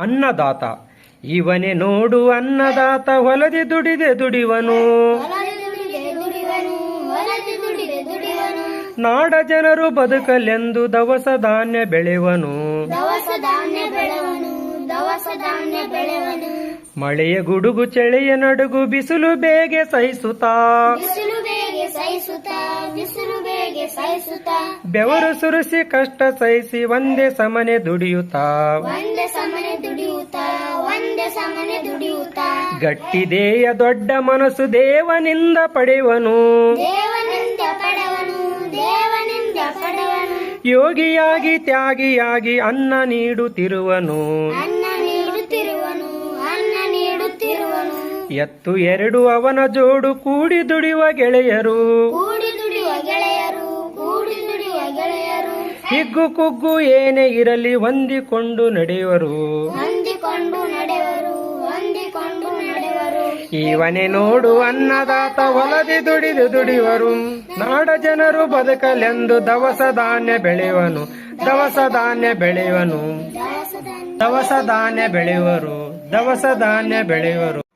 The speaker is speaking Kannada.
ಅನ್ನದಾತ. ಇವನೇ ನೋಡು ಅನ್ನದಾತ, ಹೊಲದಿ ದುಡಿದೆ ದುಡಿವನು. ನಾಡ ಜನರು ಬದುಕಲೆಂದು ದವಸ ಧಾನ್ಯ ಬೆಳೆವನು. ಮಳೆಯ ಗುಡುಗು ಚಳಿಯ ನಡುಗು ಬಿಸಿಲು ಬೇಗೆ ಸಹಿಸುತ್ತಾ. ಬೆವರು ಸುರಿಸಿ ಕಷ್ಟ ಸಹಿಸಿ ಒಂದೇ ಸಮನೆ ದುಡಿಯುತ್ತಾ. ಗಟ್ಟಿದೇಯ ದೊಡ್ಡ ಮನಸ್ಸು ದೇವನಿಂದ ಪಡೆವನು. ಯೋಗಿಯಾಗಿ ತ್ಯಾಗಿಯಾಗಿ ಅನ್ನ ನೀಡುತ್ತಿರುವನು. ಎತ್ತು ಎರಡು ಅವನ ಜೋಡು ಕೂಡಿ ದುಡಿಯುವ ಗೆಳೆಯರು. ಹಿಗ್ಗು ಕುಗ್ಗು ಏನೇ ಇರಲಿ ಹೊಂದಿಕೊಂಡು ನಡೆಯುವರು. ಹೊಂದಿಕೊಂಡು ನಡೆಯುವರು ಹೊಂದಿಕೊಂಡು ಇವನೇ ನೋಡು ಅನ್ನದಾತ ಹೊಲದಿ ದುಡಿದು ದುಡಿವರು. ನಾಡ ಜನರು ಬದುಕಲೆಂದು ದವಸ ಧಾನ್ಯ ಬೆಳೆಯುವನು. ದವಸ ಧಾನ್ಯ ಬೆಳೆಯುವನು. ದವಸ ಧಾನ್ಯ ಬೆಳೆಯುವರು. ದವಸ ಧಾನ್ಯ ಬೆಳೆಯುವರು.